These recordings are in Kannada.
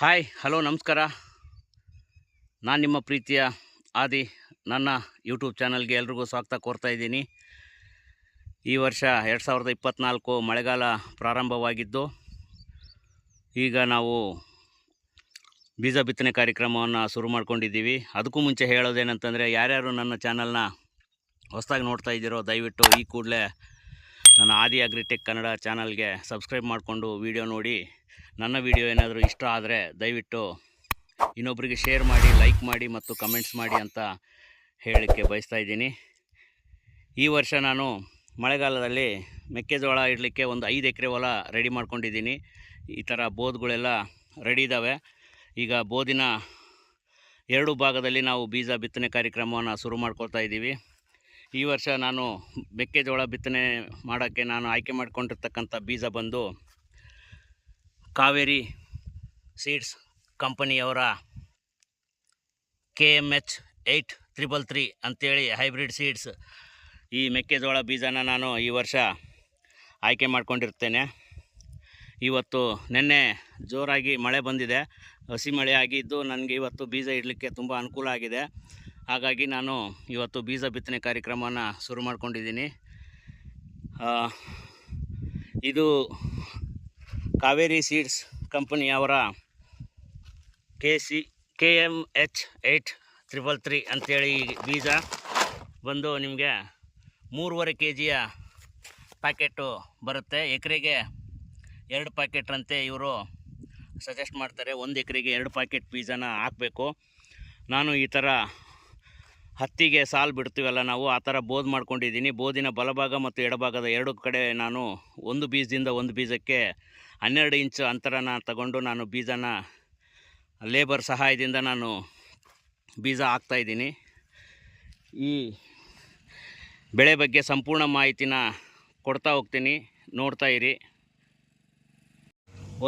ಹಾಯ್, ಹಲೋ, ನಮಸ್ಕಾರ. ನಾನು ನಿಮ್ಮ ಪ್ರೀತಿಯ ಆದಿ, ನನ್ನ ಯೂಟ್ಯೂಬ್ ಚಾನಲ್ಗೆ ಎಲ್ರಿಗೂ ಸ್ವಾಗತ ಕೋರ್ತಾ ಇದ್ದೀನಿ. ಈ ವರ್ಷ ಎರಡು ಸಾವಿರದ ಇಪ್ಪತ್ತ್ನಾಲ್ಕು ಮಳೆಗಾಲ ಪ್ರಾರಂಭವಾಗಿದ್ದು, ಈಗ ನಾವು ಬೀಜ ಬಿತ್ತನೆ ಕಾರ್ಯಕ್ರಮವನ್ನು ಶುರು ಮಾಡ್ಕೊಂಡಿದ್ದೀವಿ. ಅದಕ್ಕೂ ಮುಂಚೆ ಹೇಳೋದೇನಂತಂದರೆ, ಯಾರ್ಯಾರು ನನ್ನ ಚಾನಲ್ನ ಹೊಸದಾಗಿ ನೋಡ್ತಾ ಇದ್ದೀರೋ, ದಯವಿಟ್ಟು ಈ ಕೂಡಲೇ ನನ್ನ ಆದಿ ಅಗ್ರಿಟೆಕ್ ಕನ್ನಡ ಚಾನಲ್ಗೆ ಸಬ್ಸ್ಕ್ರೈಬ್ ಮಾಡಿಕೊಂಡು ವಿಡಿಯೋ ನೋಡಿ. ನನ್ನ ವಿಡಿಯೋ ಏನಾದರೂ ಇಷ್ಟ ಆದರೆ ದಯವಿಟ್ಟು ಇನ್ನೊಬ್ಬರಿಗೆ ಶೇರ್ ಮಾಡಿ, ಲೈಕ್ ಮಾಡಿ ಮತ್ತು ಕಮೆಂಟ್ಸ್ ಮಾಡಿ ಅಂತ ಹೇಳಲಿಕ್ಕೆ ಬಯಸ್ತಾ ಇದ್ದೀನಿ. ಈ ವರ್ಷ ನಾನು ಮಳೆಗಾಲದಲ್ಲಿ ಮೆಕ್ಕೆಜೋಳ ಇಡಲಿಕ್ಕೆ ಒಂದು ಐದು ಎಕರೆ ಹೊಲ ರೆಡಿ ಮಾಡ್ಕೊಂಡಿದ್ದೀನಿ. ಈ ಥರ ಬೋದ್ಗಳೆಲ್ಲ ರೆಡಿ ಇದ್ದಾವೆ ಈಗ ಬೋದಿನ ಎರಡು ಭಾಗದಲ್ಲಿ ನಾವು ಬೀಜ ಬಿತ್ತನೆ ಕಾರ್ಯಕ್ರಮವನ್ನು ಶುರು ಮಾಡ್ಕೊಳ್ತಾ ಇದ್ದೀವಿ. ಈ ವರ್ಷ ನಾನು ಮೆಕ್ಕೆಜೋಳ ಬಿತ್ತನೆ ಮಾಡೋಕ್ಕೆ ನಾನು ಆಯ್ಕೆ ಮಾಡಿಕೊಂಡಿರ್ತಕ್ಕಂಥ ಬೀಜ ಬಂದು Kaveri seeds ಕಂಪನಿಯವರ K M H eight triple three ಅಂಥೇಳಿ ಹೈಬ್ರಿಡ್ ಸೀಡ್ಸ್ ಈ ಮೆಕ್ಕೆಜೋಳ ಬೀಜನ ನಾನು ಈ ವರ್ಷ ಆಯ್ಕೆ ಮಾಡ್ಕೊಂಡಿರ್ತೇನೆ. ಇವತ್ತು ನಿನ್ನೆ ಜೋರಾಗಿ ಮಳೆ ಬಂದಿದೆ. ಹಸಿ ಮಳೆ ಆಗಿದ್ದು ನನಗೆ ಇವತ್ತು ಬೀಜ ಇಡಲಿಕ್ಕೆ ತುಂಬ ಅನುಕೂಲ ಆಗಿದೆ. ಹಾಗಾಗಿ ನಾನು ಇವತ್ತು ಬೀಜ ಬಿತ್ತನೆ ಕಾರ್ಯಕ್ರಮನ ಶುರು ಮಾಡ್ಕೊಂಡಿದ್ದೀನಿ. ಇದು Kaveri seeds ಕಂಪನಿಯವರ K C, K M H eight triple three ಅಂಥೇಳಿ ಬೀಜ ಬಂದು ನಿಮಗೆ ಮೂರುವರೆ ಕೆ ಜಿಯ ಪ್ಯಾಕೆಟು ಬರುತ್ತೆ. ಎಕರೆಗೆ ಎರಡು ಪ್ಯಾಕೆಟ್ರಂತೆ ಇವರು ಸಜೆಸ್ಟ್ ಮಾಡ್ತಾರೆ. ಒಂದು ಎಕರೆಗೆ ಎರಡು ಪ್ಯಾಕೆಟ್ ಬೀಜನ ಹಾಕಬೇಕು. ನಾನು ಈ ಥರ ಹತ್ತಿಗೆ ಸಾಲು ಬಿಡ್ತೀವಲ್ಲ ನಾವು, ಆ ಥರ ಬೋದ್ ಮಾಡ್ಕೊಂಡಿದ್ದೀನಿ. ಬೋದಿನ ಬಲಭಾಗ ಮತ್ತು ಎಡಭಾಗದ ಎರಡು ಕಡೆ ನಾನು ಒಂದು ಬೀಜದಿಂದ ಒಂದು ಬೀಜಕ್ಕೆ ಹನ್ನೆರಡು ಇಂಚು ಅಂತರನ ತಗೊಂಡು ನಾನು ಬೀಜನ ಲೇಬರ್ ಸಹಾಯದಿಂದ ನಾನು ಬೀಜ ಹಾಕ್ತಾಯಿದ್ದೀನಿ ಈ ಬೆಳೆ ಬಗ್ಗೆ ಸಂಪೂರ್ಣ ಮಾಹಿತಿನ ಕೊಡ್ತಾ ಹೋಗ್ತೀನಿ. ನೋಡ್ತಾ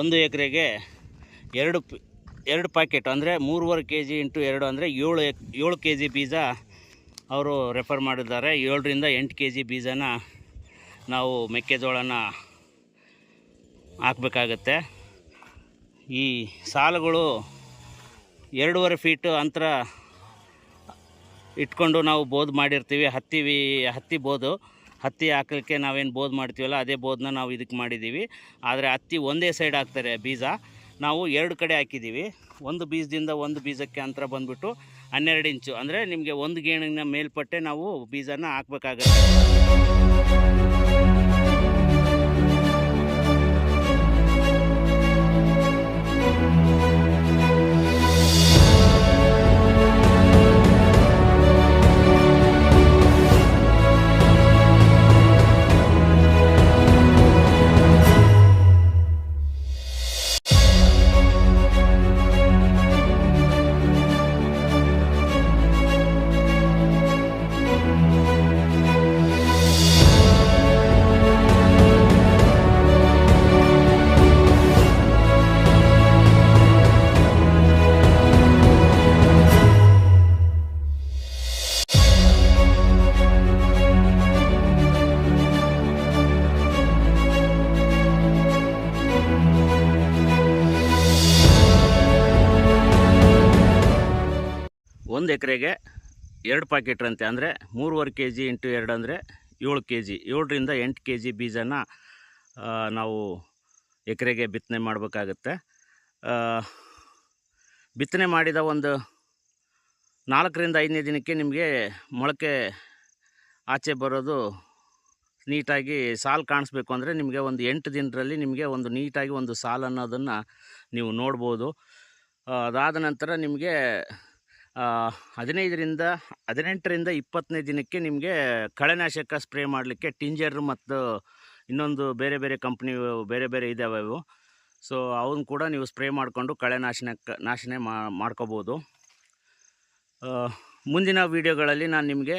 ಒಂದು ಎಕರೆಗೆ ಎರಡು ಎರಡು ಪ್ಯಾಕೆಟ್ ಅಂದರೆ ಮೂರುವರೆ ಕೆ ಜಿ ಇಂಟು ಎರಡು ಅಂದರೆ ಏಳು ಏಳು ಕೆ ಜಿ ಬೀಜ ಅವರು ರೆಫರ್ ಮಾಡಿದ್ದಾರೆ. ಏಳರಿಂದ ಎಂಟು ಕೆ ಜಿ ಬೀಜನ ನಾವು ಮೆಕ್ಕೆಜೋಳನ ಹಾಕಬೇಕಾಗತ್ತೆ. ಈ ಸಾಲುಗಳು ಎರಡೂವರೆ ಫೀಟು ಅಂತರ ಇಟ್ಕೊಂಡು ನಾವು ಬೋದ್ ಮಾಡಿರ್ತೀವಿ. ಹತ್ತಿ ಹತ್ತಿ ಬೋದು. ಹತ್ತಿ ಹಾಕಲಿಕ್ಕೆ ನಾವೇನು ಬೋದ್ ಮಾಡ್ತೀವಲ್ಲ, ಅದೇ ಬೋದನ್ನ ನಾವು ಇದಕ್ಕೆ ಮಾಡಿದ್ದೀವಿ ಆದರೆ ಹತ್ತಿ ಒಂದೇ ಸೈಡ್ ಹಾಕ್ತಾರೆ ಬೀಜ. ನಾವು ಎರಡು ಕಡೆ ಹಾಕಿದ್ದೀವಿ. ಒಂದು ಬೀಜದಿಂದ ಒಂದು ಬೀಜಕ್ಕೆ ಅಂತರ ಬಂದುಬಿಟ್ಟು ಹನ್ನೆರಡು ಇಂಚು. ಅಂದರೆ ನಿಮಗೆ ಒಂದು ಗೇಣಿನ ಮೇಲ್ಪಟ್ಟೆ ನಾವು ಬೀಜನ ಹಾಕಬೇಕಾಗತ್ತೆ. ಒಂದು ಎಕರೆಗೆ ಎರಡು ಪ್ಯಾಕೆಟ್ರಂತೆ ಅಂದರೆ ಮೂರುವರೆ ಕೆ ಜಿ ಇಂಟು ಎರಡು ಅಂದರೆ ಏಳು ಕೆ ಜಿ ಏಳರಿಂದ ಎಂಟು ಕೆ ಜಿ ಬೀಜನ ನಾವು ಎಕರೆಗೆ ಬಿತ್ತನೆ ಮಾಡಬೇಕಾಗತ್ತೆ. ಬಿತ್ತನೆ ಮಾಡಿದ ಒಂದು ನಾಲ್ಕರಿಂದ ಐದನೇ ದಿನಕ್ಕೆ ನಿಮಗೆ ಮೊಳಕೆ ಆಚೆ ಬರೋದು ನೀಟಾಗಿ ಸಾಲು ಕಾಣಿಸ್ಬೇಕು ಅಂದರೆ ನಿಮಗೆ ಒಂದು ಎಂಟು ದಿನದಲ್ಲಿ ನಿಮಗೆ ಒಂದು ನೀಟಾಗಿ ಒಂದು ಸಾಲು ಅನ್ನೋದನ್ನು ನೀವು ನೋಡ್ಬೋದು. ಅದಾದ ನಂತರ ನಿಮಗೆ ಹದಿನೈದರಿಂದ, ಹದಿನೆಂಟರಿಂದ ಇಪ್ಪತ್ತನೇ ದಿನಕ್ಕೆ ನಿಮಗೆ ಕಳೆನಾಶಕ ಸ್ಪ್ರೇ ಮಾಡಲಿಕ್ಕೆ ಟಿಂಜರ್ ಮತ್ತು ಇನ್ನೊಂದು ಬೇರೆ ಬೇರೆ ಕಂಪ್ನಿ ಬೇರೆ ಬೇರೆ ಇದ್ದಾವೆ ಇವು. ಸೊ ಅವನ್ನ ಕೂಡ ನೀವು ಸ್ಪ್ರೇ ಮಾಡಿಕೊಂಡು ಕಳೆನಾಶನಕ್ಕೆ ನಾಶನೆ ಮಾಡ್ಕೋಬೋದು. ಮುಂದಿನ ವೀಡಿಯೋಗಳಲ್ಲಿ ನಾನು ನಿಮಗೆ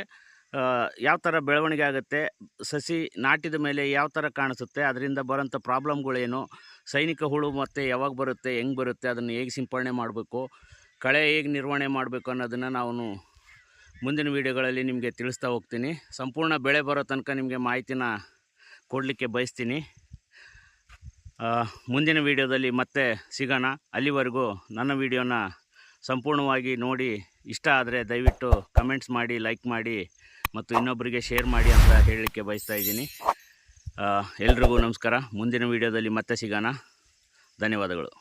ಯಾವ ಥರ ಬೆಳವಣಿಗೆ ಆಗುತ್ತೆ, ಸಸಿ ನಾಟಿದ ಮೇಲೆ ಯಾವ ಥರ ಕಾಣಿಸುತ್ತೆ, ಅದರಿಂದ ಬರೋಂಥ ಪ್ರಾಬ್ಲಮ್ಗಳೇನು, ಸೈನಿಕ ಹುಳು ಮತ್ತು ಯಾವಾಗ ಬರುತ್ತೆ, ಹೆಂಗೆ ಬರುತ್ತೆ, ಅದನ್ನು ಹೇಗೆ ಸಿಂಪಡಣೆ ಮಾಡಬೇಕು ಕಳೆ ಹೇಗೆ ನಿರ್ವಹಣೆ ಮಾಡಬೇಕು ಅನ್ನೋದನ್ನು ನಾವು ಮುಂದಿನ ವೀಡಿಯೋಗಳಲ್ಲಿ ನಿಮಗೆ ತಿಳಿಸ್ತಾ ಹೋಗ್ತೀನಿ. ಸಂಪೂರ್ಣ ಬೆಳೆ ಬರೋ ತನಕ ನಿಮಗೆ ಮಾಹಿತಿನ ಕೊಡಲಿಕ್ಕೆ ಬಯಸ್ತೀನಿ. ಮುಂದಿನ ವಿಡಿಯೋದಲ್ಲಿ ಮತ್ತೆ ಸಿಗೋಣ. ಅಲ್ಲಿವರೆಗೂ ನನ್ನ ವಿಡಿಯೋನ ಸಂಪೂರ್ಣವಾಗಿ ನೋಡಿ. ಇಷ್ಟ ಆದರೆ ದಯವಿಟ್ಟು ಕಮೆಂಟ್ಸ್ ಮಾಡಿ ಲೈಕ್ ಮಾಡಿ ಮತ್ತು ಇನ್ನೊಬ್ಬರಿಗೆ ಶೇರ್ ಮಾಡಿ ಅಂತ ಹೇಳಲಿಕ್ಕೆ ಬಯಸ್ತಾ ಇದ್ದೀನಿ. ಎಲ್ರಿಗೂ ನಮಸ್ಕಾರ. ಮುಂದಿನ ವಿಡಿಯೋದಲ್ಲಿ ಮತ್ತೆ ಸಿಗೋಣ. ಧನ್ಯವಾದಗಳು.